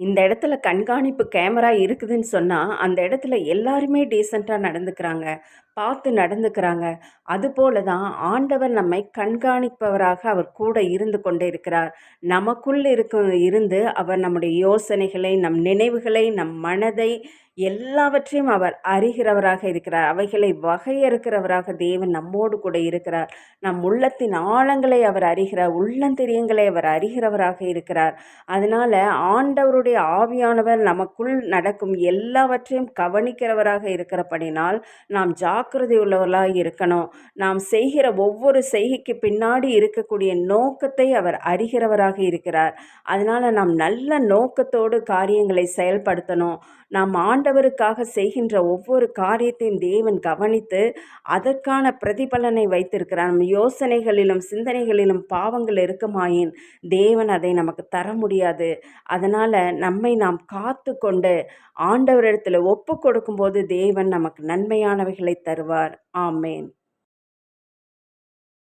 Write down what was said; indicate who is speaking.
Speaker 1: இந்த இடத்துல கண்காணிப்பு கேமரா இருக்குதுன்னு சொன்னால் அந்த இடத்துல எல்லாருமே டீசெண்டாக நடந்துக்கிறாங்க பார்த்து நடந்துக்கிறாங்க. அதுபோல தான் ஆண்டவர் நம்மை கண்காணிப்பவராக அவர் கூட இருந்து கொண்டே இருக்கிறார். நமக்குள் இருக்கும் இருந்து அவர் நம்முடைய யோசனைகளை நம் நினைவுகளை நம் மனதை எல்லாவற்றையும் அவர் அறிகிறவராக இருக்கிறார். அவைகளை வகையறுக்கிறவராக தேவன் நம்மோடு கூட இருக்கிறார். நம் உள்ளத்தின் ஆழங்களை அவர் அறிகிறார். உள்ளந்தெரியங்களை அவர் அறிகிறவராக இருக்கிறார். அதனால் ஆண்டவருடைய ஆவியானவர் நமக்குள் நடக்கும் எல்லாவற்றையும் கவனிக்கிறவராக இருக்கிறபடினால் நாம் ஜாக்கிரதை உள்ளவர்களாக இருக்கணும். நாம் செய்கிற ஒவ்வொரு செய்கைக்கு பின்னாடி இருக்கக்கூடிய நோக்கத்தை அவர் அறிகிறவராக இருக்கிறார். அதனால் நாம் நல்ல நோக்கத்தோடு காரியங்களை செயல்படுத்தணும். நாம் ஆண்ட ஆண்டவருக்காக செய்கின்ற ஒவ்வொரு காரியத்தையும் தேவன் கவனித்து அதற்கான பிரதிபலனை வைத்திருக்கிறார். நம் யோசனைகளிலும் சிந்தனைகளிலும் பாவங்கள் இருக்குமாயின் தேவன் அதை நமக்கு தர முடியாது. அதனால் நம்மை நாம் காத்து கொண்டு ஆண்டவரிடத்தில் ஒப்பு கொடுக்கும்போது தேவன் நமக்கு நன்மையானவைகளை தருவார். ஆமேன்.